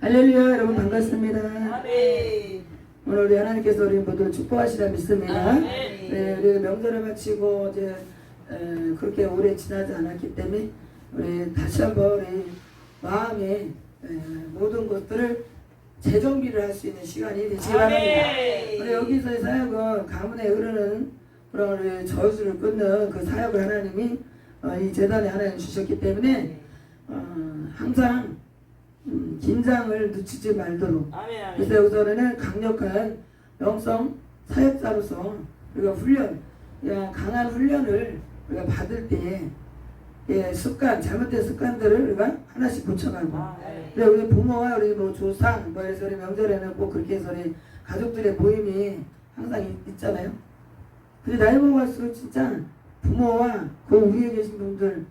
할렐루야 여러분 반갑습니다. 아멘. 오늘 우리 하나님께서 우리 모두 축복하시라 믿습니다. 아멘. 네, 우리 명절을 마치고 이제 에, 그렇게 오래 지나지 않았기 때문에 우리 다시 한번 우리 마음의 에, 모든 것들을 재정비를 할 수 있는 시간이 되시기 바랍니다. 우리 여기서의 사역은 가문에 흐르는 그런 우리 저주를 끊는 그 사역을 하나님이 어, 이 재단에 하나님 주셨기 때문에 어, 항상 음, 긴장을 늦추지 말도록 아멘. 아멘. 그래서 여기서는 강력한 영성 사역자로서 우리가 훈련, 야, 강한 훈련을 우리가 받을 때 예, 습관, 잘못된 습관들을 우리가 하나씩 고쳐가고 아멘. 그래 우리 부모와 우리 뭐 조상 뭐 해서 우리 명절에는 꼭 그렇게 해서 우리 가족들의 모임이 항상 있, 있잖아요. 근데 나이 먹을수록 진짜 부모와 그 위에 계신 분들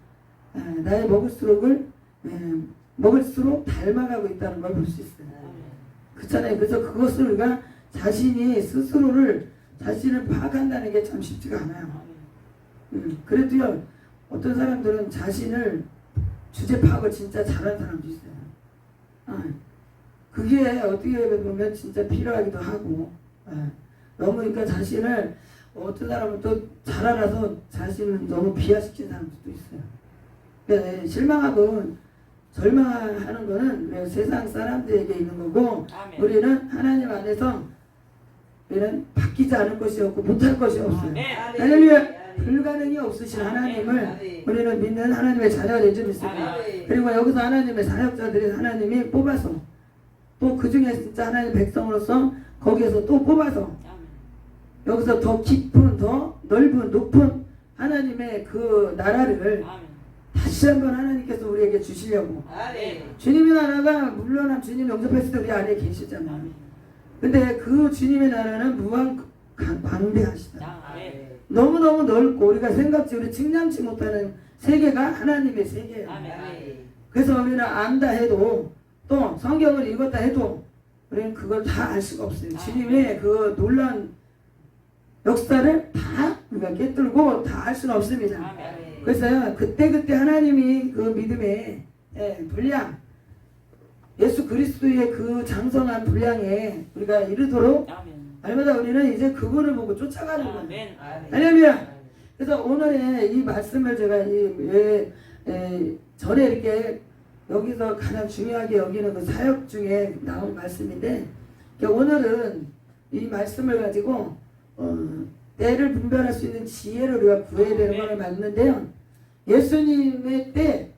에, 나이 먹을수록을 에, 먹을수록 닮아가고 있다는 걸 볼 수 있어요. 그렇잖아요. 그래서 그것을 우리가 자신이 스스로를 자신을 파악한다는 게 참 쉽지가 않아요. 음, 그래도요 어떤 사람들은 자신을 주제 파악을 진짜 잘하는 사람도 있어요. 아, 그게 어떻게 보면 진짜 필요하기도 하고 아, 너무 그러니까 자신을 어떤 사람은 또 잘 알아서 자신을 너무 비하시킨 사람들도 있어요. 그러니까 실망하고 절망하는 거는 우리가 세상 사람들에게 있는 거고 아멘. 우리는 하나님 안에서 우리는 바뀌지 않을 것이 없고 못할 것이 없어요. 할렐루야! 불가능이 없으신 하나님을 아멘. 우리는 믿는 하나님의 자녀가 되지 믿습니다. 아멘. 그리고 여기서 하나님의 사역자들이 하나님이 뽑아서 또 그 중에 진짜 하나님 백성으로서 거기에서 또 뽑아서 아멘. 여기서 더 깊은 더 넓은 높은 하나님의 그 나라를 아멘. 다시 한번 하나님께서 우리에게 주시려고 아멘. 주님의 나라가 물론 주님 영접했을 때 우리 안에 계시잖아요. 근데 그 주님의 나라는 무한 강- 광대하시다. 아멘. 너무너무 넓고 우리가 생각지 우리 측량치 못하는 세계가 하나님의 세계예요. 아멘. 그래서 우리는 안다 해도 또 성경을 읽었다 해도 우리는 그걸 다 알 수가 없어요. 주님의 그 놀라운 역사를 다 우리가 깨뜨리고 다 알 수는 없습니다. 그래서 그때그때 하나님이 그 믿음의 예, 분량 예수 그리스도의 그 장성한 분량에 우리가 이르도록. 날마다 우리는 이제 그분을 보고 쫓아가는 거예요. 아멘. 그래서 오늘의 이 말씀을 제가 이 왜, 에, 전에 이렇게 여기서 가장 중요하게 여기는 그 사역 중에 나온 말씀인데 그러니까 오늘은 이 말씀을 가지고 어, 때를 분별할 수 있는 지혜를 우리가 구해야 되는 걸 맞는데요. 예수님의 때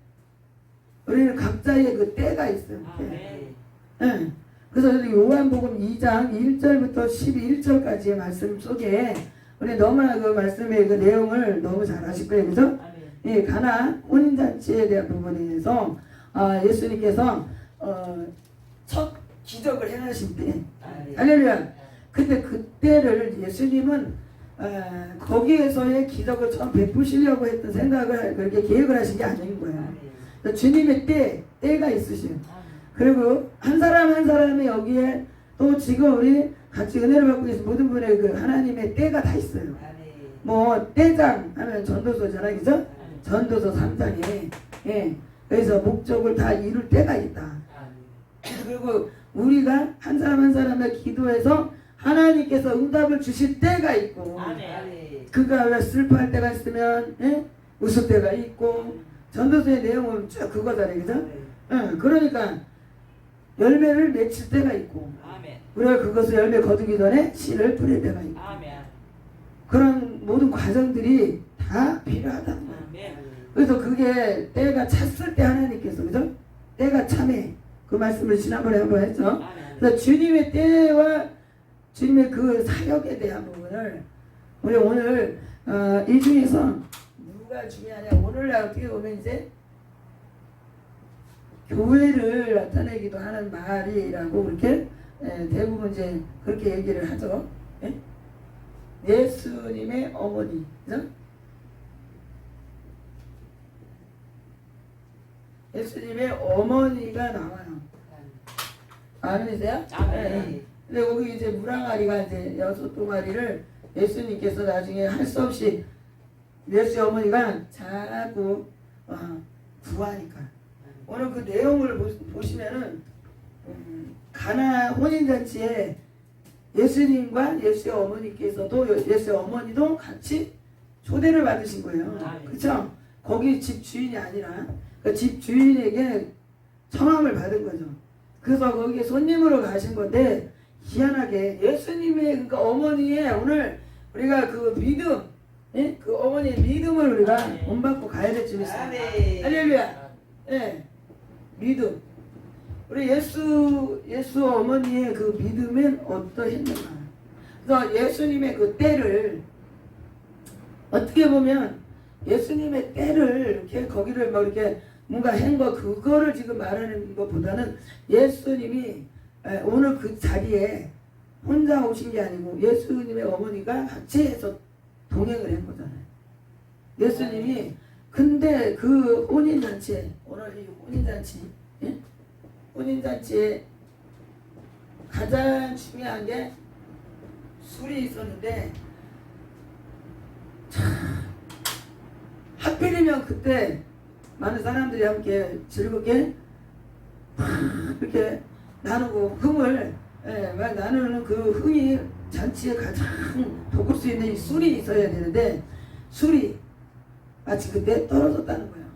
우리는 각자의 그 때가 있어요. 때. 아멘. 예. 그래서 요한복음 2장 1절부터 12절까지의 말씀 속에 우리 너무나 그 말씀의 그 내용을 너무 잘 아실 거예요. 그죠? 아멘. 이 가나 혼인잔치에 대한 부분에서 아, 예수님께서 어, 첫 기적을 행하신 때 할렐루야. 근데 그때를 예수님은 아, 거기에서의 기적을 처음 베푸시려고 했던 생각을 그렇게 계획을 하신 게 아닌 거예요. 그러니까 주님의 때, 때가 있으셔요. 그리고 한 사람 한 사람이 여기에 또 지금 우리 같이 은혜를 받고 계신 모든 분의 그 하나님의 때가 다 있어요. 뭐 때장 하면 전도서잖아요, 그죠? 전도서 3장에 예. 그래서 목적을 다 이룰 때가 있다. 그리고 우리가 한 사람 한 사람의 기도해서 하나님께서 응답을 주실 때가 있고. 그가 슬퍼할 때가 있으면 예? 웃을 때가 있고 전도서의 내용은 쭉 그거잖아요, 그죠? 예, 그러니까 열매를 맺힐 때가 있고. 우리가 그것을 열매 거두기 전에 씨를 뿌릴 때가 있고. 그런 모든 과정들이 다 필요하다는 거예요. 아멘. 그래서 그게 때가 찼을 때 하나님께서 그죠? 때가 참해 그 말씀을 지난번에 한번 했죠. 그래서 주님의 때와 주님의 그 사역에 대한 부분을 우리 오늘 어, 이 중에서 누가 중요하냐 오늘날 어떻게 보면 이제 교회를 나타내기도 하는 말이라고 그렇게 예, 대부분 이제 그렇게 얘기를 하죠. 예? 예수님의 어머니, 그죠? 예수님의 어머니가 나와요. 아멘이세요? 아멘. 네. 근데 거기 이제 물항아리가 이제 여섯 동아리를 예수님께서 나중에 할 수 없이 예수 어머니가 자꾸 어, 구하니까 오늘 그 내용을 보- 보시면은 가나 혼인잔치에 예수님과 예수의 어머니께서도 예수의 어머니도 같이 초대를 받으신 거예요. 아, 네. 그렇죠? 거기 집 주인이 아니라 그 집 주인에게 청함을 받은 거죠. 그래서 거기에 손님으로 가신 건데 희한하게 예수님의 그러니까 어머니의 오늘 우리가 그 믿음, 예? 그 어머니의 믿음을 우리가 아멘. 본받고 가야 될 줄 믿습니다. 아멘. 할렐루야. 예, 믿음. 우리 예수 예수 어머니의 그 믿음은 어떠했는가? 그래서 예수님의 그 때를 어떻게 보면 예수님의 때를 이렇게 거기를 뭐 이렇게 뭔가 한거 그거를 지금 말하는 것보다는 예수님이 에, 오늘 그 자리에 혼자 오신 게 아니고 예수님의 어머니가 같이 해서 동행을 한 거잖아요. 예수님이 근데 그 혼인잔치에 오늘 이 혼인잔치 예? 혼인잔치에 가장 중요한 게 술이 있었는데 참 하필이면 그때 많은 사람들이 함께 즐겁게 이렇게 나누고 흥을 예, 막 나누는 그 흥이 잔치에 가장 돋굴 수 있는 이 술이 있어야 되는데 술이 마치 그때 떨어졌다는 거예요.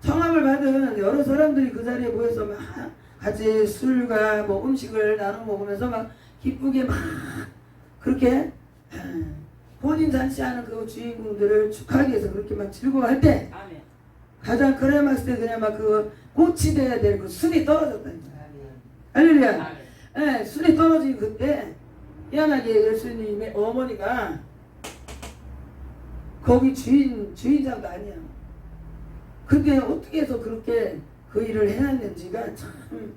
청함을 받은 여러 사람들이 그 자리에 모여서 막 같이 술과 뭐 음식을 나눠 먹으면서 막 기쁘게 막 그렇게 아, 혼인 잔치하는 그 주인공들을 축하하기 위해서 그렇게 막 즐거워할 때. 가장 그래봤을 때 그냥 막 그 꽃이 돼야 될그 술이 떨어졌다는 거예요. 할렐루야. 아멘. 예, 술이 떨어진 그때 희한하게 예수님의 어머니가 거기 주인 주인장도 아니야. 근데 어떻게 해서 그렇게 그 일을 해놨는지가 참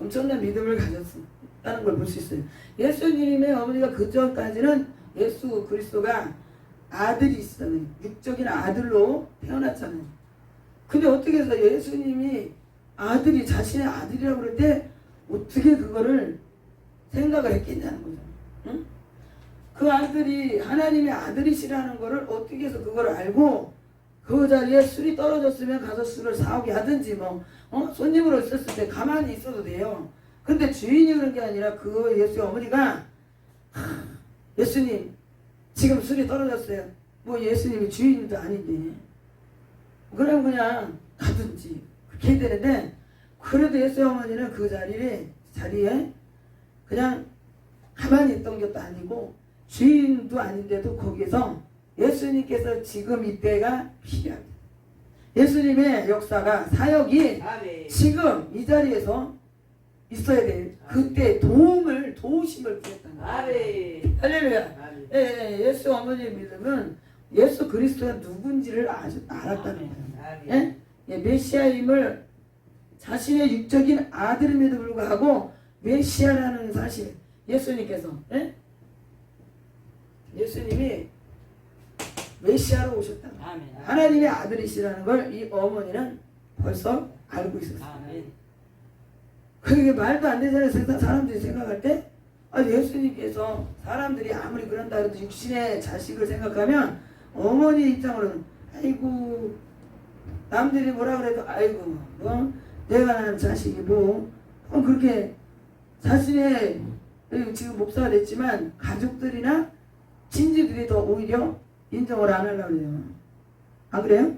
엄청난 믿음을 가졌다는 걸 볼 수 있어요. 예수님의 어머니가 그 전까지는 예수 그리스도가 아들이 있었잖아요. 육적인 아들로 태어났잖아요. 근데 어떻게 해서 예수님이 아들이 자신의 아들이라고 그럴 때 어떻게 그거를 생각을 했겠냐는 거죠. 응? 그 아들이 하나님의 아들이시라는 거를 어떻게 해서 그걸 알고 그 자리에 술이 떨어졌으면 가서 술을 사오게 하든지 뭐 어? 손님으로 있었을 때 가만히 있어도 돼요. 근데 주인이 그런 게 아니라 그 예수의 어머니가 하, 예수님 지금 술이 떨어졌어요. 뭐 예수님이 주인도 아닌데 그럼 그냥 가든지 그렇게 되는데 그래도 예수의 어머니는 그 자리에 자리에 그냥 가만히 있던 것도 아니고 주인도 아닌데도 거기에서 예수님께서 지금 이때가 필요합니다. 예수님의 역사가 사역이 아멘. 지금 이 자리에서 있어야 돼. 그때 도움을 도우심을 구했다는 거예요. 할렐루야. 아멘. 예, 예, 예수 어머니의 믿음은 예수 그리스도가 누군지를 아주 알았다는 거예요. 예? 예, 메시아임을 자신의 육적인 아들임에도 불구하고 메시아라는 사실 예수님께서 예? 예수님이 메시아로 오셨다. 아멘. 하나님의 아들이시라는 걸 이 어머니는 벌써 알고 있었어요. 그게 말도 안 되잖아요. 세상 사람들이 생각할 때. 아, 예수님께서 사람들이 아무리 그런다 해도 육신의 자식을 생각하면 어머니 입장으로는 아이고 남들이 뭐라 그래도 아이고 뭐 내가 낳은 자식이 뭐 어, 그렇게 자신의 지금 목사가 됐지만 가족들이나 친지들이 더 오히려 인정을 안 하려고 그래요. 안 그래요?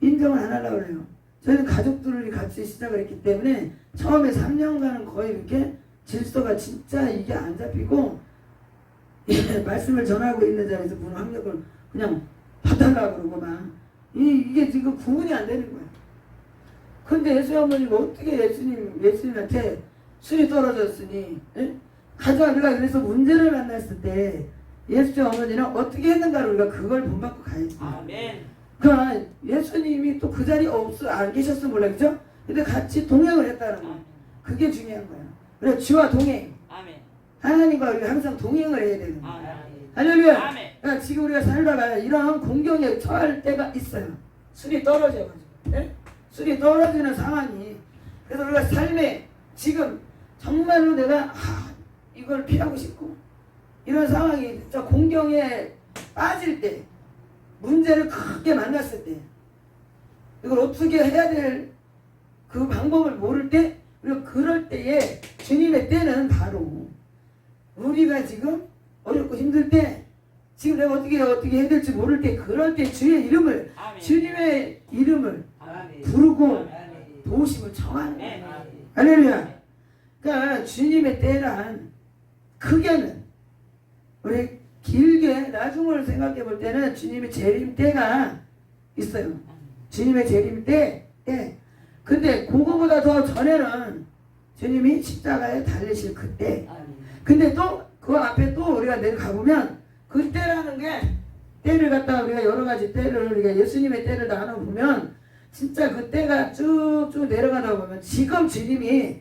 인정을 안 하려고 그래요. 저희는 가족들이 같이 시작을 했기 때문에 처음에 3년간은 거의 이렇게 질서가 진짜 이게 안 잡히고 예, 말씀을 전하고 있는 자리에서 문 학력을 그냥 봐달라고 그러고 막 이, 이게 지금 구분이 안 되는 거야. 근데 예수 어머니가 어떻게 예수님, 예수님한테 술이 떨어졌으니 우리가 그래서 문제를 만났을 때 예수 어머니는 어떻게 했는가를 우리가 그걸 본받고 가야지. 아멘. 그러니까 예수님이 또 그 자리에 없어 안 계셨으면 몰라 그죠? 근데 같이 동행을 했다는 거. 아멘. 그게 중요한 거야. 그래 주와 동행. 아멘. 하나님과 우리가 항상 동행을 해야 되는 거야. 아멘. 할렐루야. 아멘. 그러니까 지금 우리가 살다가 이런 공경에 처할 때가 있어요. 술이 떨어져가지고. 예? 술이 떨어지는 상황이. 그래서 우리가 삶에 지금 정말로 내가 아, 이걸 피하고 싶고 이런 상황이 진짜 공경에 빠질 때 문제를 크게 만났을 때 이걸 어떻게 해야 될 그 방법을 모를 때 우리가 그럴 때에 주님의 때는 바로 우리가 지금 어렵고 힘들 때 지금 내가 어떻게 어떻게 해야 될지 모를 때 그럴 때 주의 이름을 아멘. 주님의 이름을 아멘. 부르고 아멘. 도우심을 청하는 거예요. 네. 할렐루야. 그러니까 주님의 때란 크게는 우리 길게 나중을 생각해 볼 때는 주님의 재림 때가 있어요. 주님의 재림 때, 때. 근데 그거보다 더 전에는 주님이 십자가에 달리실 그때. 근데 또 그 앞에 또 우리가 내려가 보면 그 때라는 게 때를 갖다가 우리가 여러 가지 때를 우리가 예수님의 때를 나눠 보면 진짜 그 때가 쭉쭉 내려가다 보면 지금 주님이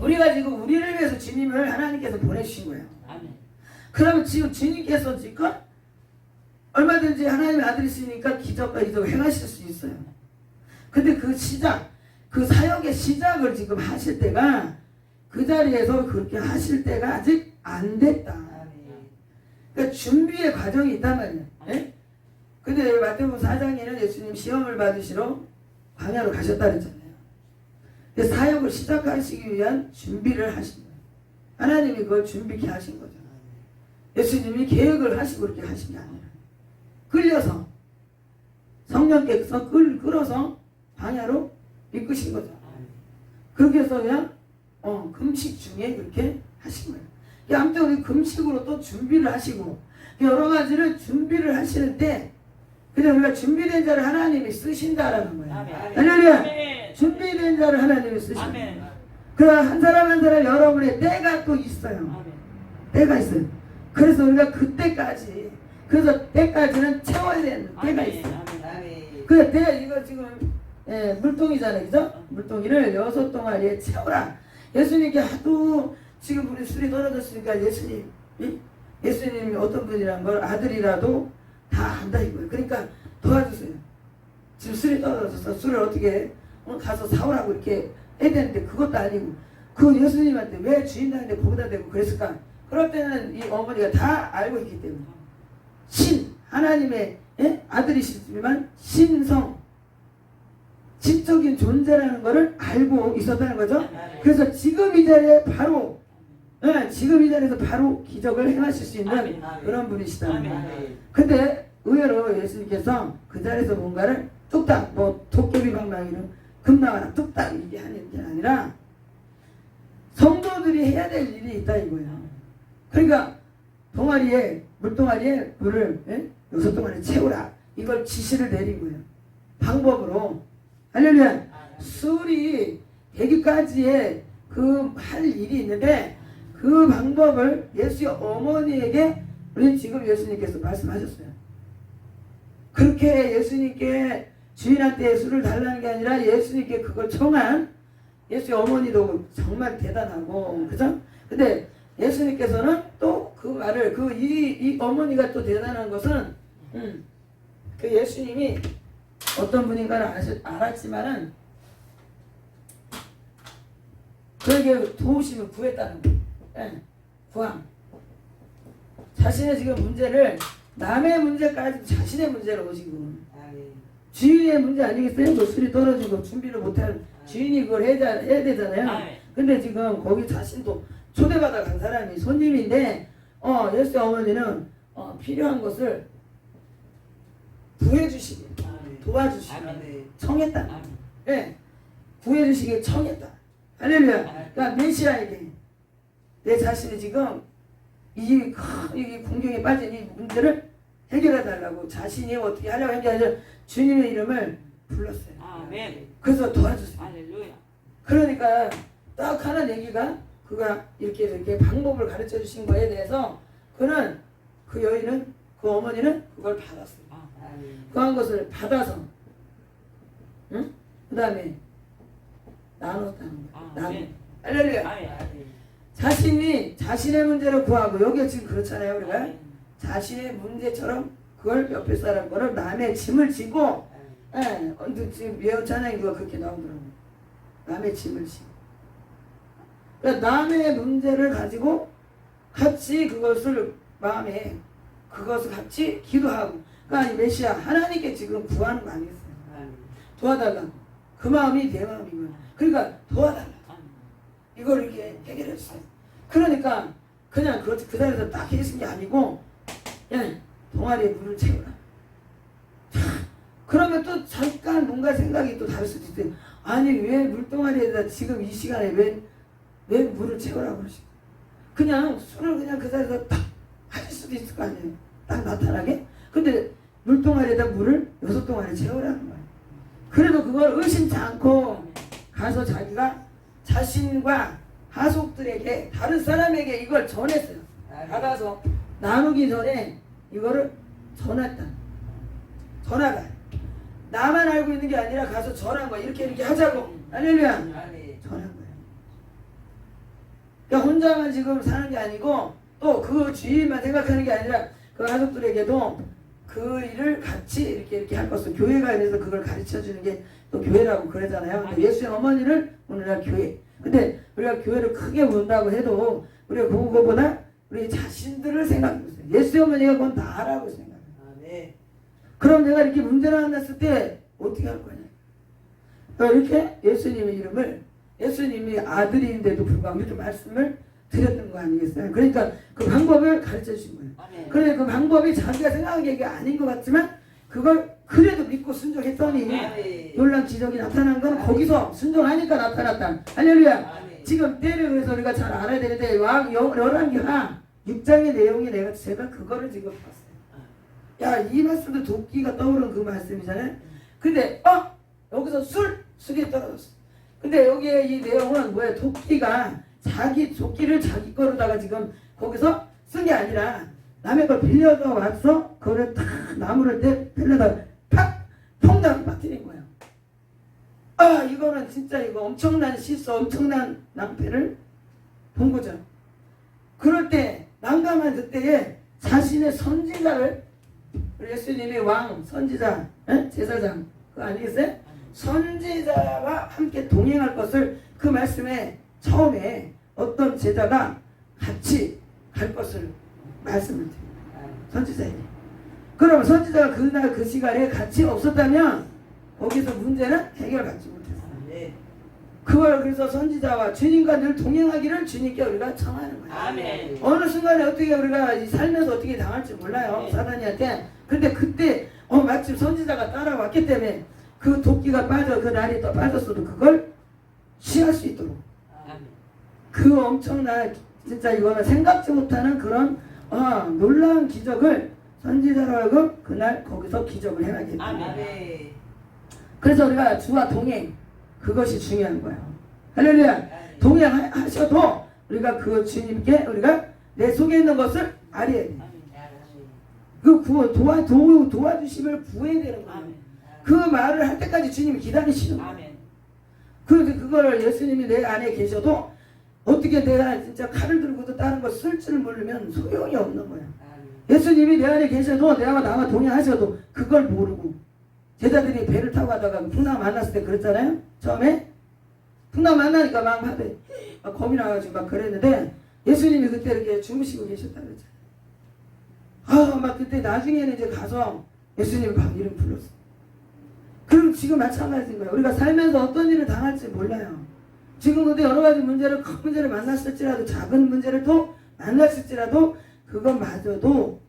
우리가 지금 우리를 위해서 주님을 하나님께서 보내주신 거예요. 아멘. 그러면 지금 주님께서 지금 얼마든지 하나님의 아들이시니까 기적과 이적을 행하실 수 있어요. 근데 그 시작, 그 사역의 시작을 지금 하실 때가 그 자리에서 그렇게 하실 때가 아직 안 됐다. 그러니까 준비의 과정이 있단 말이에요. 예? 근데 마태복음 4장에는 예수님 시험을 받으시러 광야로 가셨다 그랬잖아요. 근데 사역을 시작하시기 위한 준비를 하신 거예요. 하나님이 그걸 준비케 하신 거죠. 예수님이 계획을 하시고 그렇게 하신 게 아니라 끌려서 성령께서 끌, 끌어서 광야로 이끄신 거죠. 그냥 어, 금식 중에 그렇게 하신 거예요. 아무튼 우리 금식으로 또 준비를 하시고 여러 가지를 준비를 하시는 때 그냥 우리가 준비된 자를 하나님이 쓰신다라는 거예요. 아멘. 할렐루야. 준비된 자를 하나님이 쓰신다. 아멘. 그러나 한 사람 한 사람 여러분의 때가 또 있어요. 아멘. 때가 있어요. 그래서 우리가 그때까지 그래서 때까지는 채워야 되는 때가. 있어요. 아멘. 아멘. 그때 이거 지금 예, 물동이잖아요, 그죠? 물동이를 여섯 동아리에 채우라. 예수님께 하도 지금 우리 술이 떨어졌으니까 예수님, 이? 예수님이 어떤 분이란 걸 아들이라도 다 안다 이거예요. 그러니까 도와주세요. 지금 술이 떨어져서 술을 어떻게 어, 가서 사오라고 이렇게 해야 되는데 그것도 아니고 그 예수님한테 왜 주인장인데 거기다 대고 그랬을까? 그럴 때는 이 어머니가 다 알고 있기 때문에 신 하나님의 예? 아들이시지만 신성 지적인 존재라는 것을 알고 있었다는 거죠. 그래서 지금 이 자리에 바로 예, 지금 이 자리에서 바로 기적을 행하실 수 있는 아멘. 그런 분이시다. 아멘. 아멘. 근데 의외로 예수님께서 그 자리에서 뭔가를 뚝딱 뭐 도깨비 방망이로 금 나와라 뚝딱 이게 하는 게 아니라 성도들이 해야 될 일이 있다 이거예요. 그러니까 동아리에 물동아리에 물을 예? 여섯 동아리 채우라 이걸 지시를 내린 거예요. 방법으로 할렐루야 술이 되기까지의 그 할 일이 있는데 그 방법을 예수의 어머니에게 우리 지금 예수님께서 말씀하셨어요. 그렇게 예수님께 주인한테 술을 달라는 게 아니라 예수님께 그걸 청한 예수의 어머니도 정말 대단하고 그죠? 근데 예수님께서는 또 그 말을 그이 이 어머니가 또 대단한 것은 음, 그 예수님이 어떤 분인가를 아셨, 알았지만은 그에게 도우심을 구했다는 거예요. 예, 구함. 자신의 지금 문제를 남의 문제까지 자신의 문제로 오시고. 주인의 문제 아니겠어요? 그 술이 떨어지고 준비를 못할 주인이 그걸 해야, 해야 되잖아요. 아멘. 근데 지금 거기 자신도 초대받아 간 사람이 손님인데 어 예수 어머니는 어, 필요한 것을 구해주시길 아멘. 도와주시길 아멘. 청했다. 예, 구해주시길 청했다. 할렐루야. 그러니까 메시아에게 내 자신이 지금 이, 큰이 공경에 빠진 이 문제를 해결해 달라고 자신이 어떻게 하려고 아니라 주님의 이름을 불렀어요. 아멘. 그래서 도와주세요. 할렐루야. 그러니까 딱 하는 얘기가 그가 이렇게 이렇게 방법을 가르쳐 주신 거에 대해서 그는 그 여인은 그 어머니는 그걸 받았어요. 아. 그한 것을 받아서 응? 그 다음에 나눴다는 거예요. 나눠. 아멘. 할렐루야. 자신이 자신의 문제를 구하고 여기가 지금 그렇잖아요 우리가. 자신의 문제처럼 그걸 옆에 사람 거를 남의 짐을 지고. 예, 언제 지금 예언 찬양이 누가 그렇게 나오더라고요 남의 짐을 지고 그러니까 남의 문제를 가지고 같이 그것을 마음에 그것을 같이 기도하고 그러니까 이 메시아 하나님께 지금 구하는 거 아니겠어요 아멘. 도와달라고 그 마음이 내 마음이고요 그러니까 도와달라. 이걸 이렇게 해결했어요. 그러니까 그냥 그, 그 자리에서 딱 계신 게 아니고 예, 동아리에 물을 채우라. 자, 그러면 또 잠깐 뭔가 생각이 또 다를 수도 있어요. 아니 왜 물동아리에다 지금 이 시간에 왜, 왜 물을 채우라고 그러시 그냥 술을 그냥 그 자리에서 딱 하실 수도 있을 거 아니에요. 딱 나타나게. 근데 물동아리에다 물을 여섯 동아리 채우라는 거예요. 그래도 그걸 의심치 않고 가서 자기가 자신과 하속들에게 다른 사람에게 이걸 전했어요. 받아서 나누기 전에 이거를 전했다. 전하다. 나만 알고 있는 게 아니라 가서 전한 거야. 이렇게 이렇게 하자고. 할렐루야. 전한 거예요. 그러니까 혼자만 지금 사는 게 아니고 또 그 주인만 생각하는 게 아니라 그 가족들에게도 그 일을 같이 이렇게 이렇게 할 것을 교회가 이래서 그걸 가르쳐 주는 게 또 교회라고 그러잖아요. 근데 예수의 어머니를 오늘날 교회. 근데 우리가 교회를 크게 본다고 해도 우리가 그거보다 우리 자신들을 생각하고 있어요. 예수의 어머니가 그건 다라고 생각해요. 아멘. 그럼 내가 이렇게 문제가 만났을 때 어떻게 할 거냐? 그러니까 이렇게 예수님의 이름을 예수님이 아들인데도 불구하고 이렇게 말씀을 드렸던 거 아니겠어요? 그러니까 그 방법을 가르쳐 주신 거예요. 아멘. 그래 그 방법이 자기가 생각한 게 아닌 것 같지만 그걸 그래도 믿고 순종했더니 아멘. 놀란 기적이 나타난 건 거기서 순종하니까 나타났다. 할렐루야. 아멘. 지금 때를 그래서 우리가 잘 알아야 되는데 왕 여- 열왕기하 6장의 내용이 내가 제가 그거를 지금 봤어요. 야 이 말씀도 도끼가 떠오르는 그 말씀이잖아요. 근데 어 여기서 술 술이 떨어졌어. 근데 여기에 이 내용은 뭐야 도끼가 자기 도끼를 자기 거로다가 지금 거기서 쓴 게 아니라 남의 걸 빌려서 와서 그거를 탁 나무를 때 빌려다 팍 통닭 빠뜨린 거예요. 아 이거는 진짜 이거 엄청난 실수 엄청난 낭패를 본 거죠. 그럴 때 난감한 그때에 자신의 선지자를 우리 예수님이 왕 선지자 에? 제사장 그거 아니겠어요? 선지자와 함께 동행할 것을 그 말씀에 처음에 어떤 제자가 같이 갈 것을 말씀을 드려요. 선지자에게. 그러면 선지자가 그날 그 시간에 같이 없었다면 거기서 문제는 해결받지 못했어요. 아멘. 그걸 그래서 선지자와 주님과 늘 동행하기를 주님께 우리가 청하는 거예요. 아멘. 어느 순간에 어떻게 우리가 이 살면서 어떻게 당할지 몰라요. 네. 사단이한테. 근데 그때 어 마침 선지자가 따라왔기 때문에 그 도끼가 빠져 그 날이 또 빠졌어도 그걸 취할 수 있도록 아멘. 그 엄청난 진짜 이거는 생각지 못하는 그런 어, 놀라운 기적을 선지자로 하여금 그날 거기서 기적을 행하게 됩니다. 아멘. 그래서 우리가 주와 동행 그것이 중요한 거예요. 할렐루야. 동행하셔도 우리가 그 주님께 우리가 내 속에 있는 것을 알아야 돼. 그 구원 도와 도, 도와주심을 구해야 되는 거예요. 그 말을 할 때까지 주님이 기다리시는 거예요. 그 그거를 예수님이 내 안에 계셔도 어떻게 내가 진짜 칼을 들고도 다른 거 쓸 줄 모르면 소용이 없는 거야. 예수님이 내 안에 계셔도 내가 나와 동행하셔도 그걸 모르고 제자들이 배를 타고 가다가 풍랑 만났을 때 그랬잖아요. 처음에 풍랑 만나니까 막 하대 막 겁이 나가지고 막 그랬는데 예수님이 그때 이렇게 주무시고 계셨다 그랬잖아요. 아막 그때 나중에는 이제 가서 예수님 막 이름 불렀어. 그럼 지금 마찬가지인 거예요. 우리가 살면서 어떤 일을 당할지 몰라요. 지금 근데 여러 가지 문제를 큰 문제를 만났을지라도 작은 문제를 또 만났을지라도 그것마저도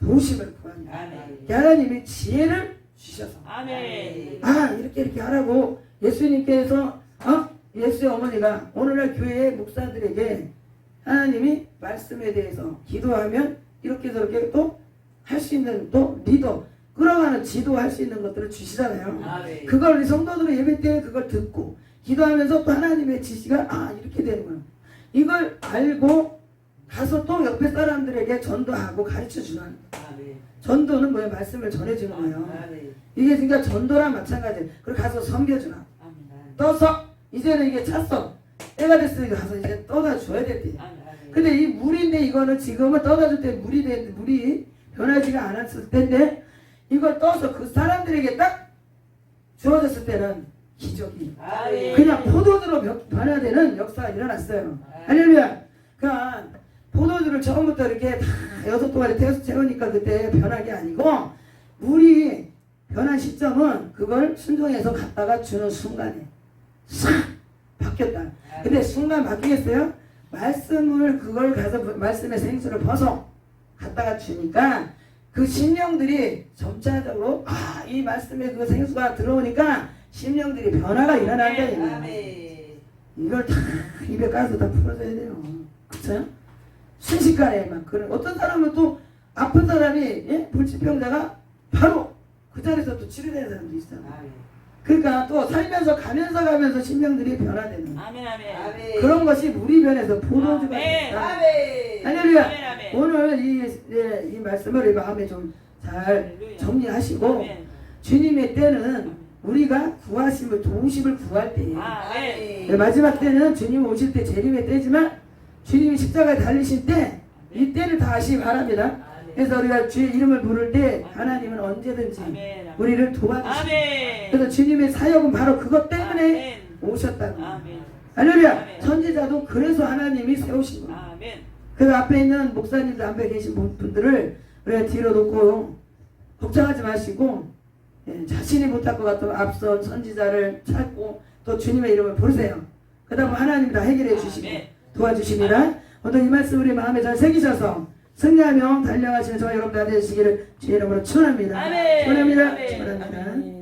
도심을 구합니다. 아멘. 하나님이 지혜를 주셔서 아멘. 아 이렇게 이렇게 하라고 예수님께서 어? 예수의 어머니가 오늘날 교회의 목사들에게 하나님이 말씀에 대해서 기도하면 이렇게 저렇게 또 할 수 있는 또 리더 끌어가는 지도할 수 있는 것들을 주시잖아요. 아멘. 그걸 우리 성도들은 예배 때 그걸 듣고 기도하면서 또 하나님의 지시가 아 이렇게 되는 거예요. 이걸 알고 가서 또 옆에 사람들에게 전도하고 가르쳐 주는 거예요. 아멘. 전도는 뭐예요? 말씀을 전해주는 거예요. 아멘. 이게 진짜 전도랑 마찬가지예요. 그리고 가서 섬겨주나. 떠서 이제는 이게 찼어. 때가 됐으니까 가서 이제 떠다 줘야 될 때. 아멘. 근데 이 물인데 이거는 지금은 떠다 줄 때 물이 돼 물이 변하지가 않았을 텐데 이걸 떠서 그 사람들에게 딱 주어졌을 때는 기적이 아멘. 그냥 포도주로 변- 변화되는 역사가 일어났어요. 할렐루야. 그러니까 포도주를 처음부터 이렇게 다 여섯 동안에 태워서 채우니까 그때 변한 게 아니고 물이 변한 시점은 그걸 순종해서 갖다가 주는 순간에 싹 바뀌었다. 근데 순간 바뀌겠어요? 말씀을 그걸 가서 말씀의 생수를 벗어 갖다가 주니까 그 심령들이 점차적으로 아 이 말씀의 그 생수가 들어오니까 심령들이 변화가 일어난다. 아멘. 이걸 다 입에 까서 다 풀어줘야 돼요. 그렇죠? 순식간에 막 그런 어떤 사람은 또 아픈 사람이 예? 불치병자가 바로 그 자리에서 또 치료되는 사람도 있어요. 아멘. 그러니까 또 살면서 가면서 가면서 심령들이 변화되는 아멘 아멘. 아멘. 그런 것이 우리 변에서 포도주가 아멘. 된다. 할렐루야. 오늘 이, 예, 이 말씀을 이 마음에 좀 잘. 정리하시고 아멘. 주님의 때는 우리가 구하심을 도우심을 구할 때예요. 아멘. 네, 마지막 때는 주님 오실 때 재림의 때지만 주님이 십자가에 달리실 때 이 때를 다 아시기 바랍니다. 아멘. 그래서 우리가 주의 이름을 부를 때 하나님은 언제든지. 우리를 도와주십니다. 아멘. 그래서 주님의 사역은 바로 그것 때문에. 오셨다는 거예요. 할렐루야. 선지자도 그래서 하나님이 세우신 거예요. 그래서 앞에 있는 목사님들 앞에 계신 분들을 우리가 뒤로 놓고 걱정하지 마시고 예, 자신이 못할 것 같으면 앞선 선지자를 찾고 또 주님의 이름을 부르세요. 그 다음 하나님이 다 해결해 주시고. 도와주십니다. 오늘 이 말씀 우리 마음에 잘 새기셔서 승리하며 달려가시는 저와 여러분들 되시기를 주의 이름으로 축원합니다. 축원합니다. 축원합니다.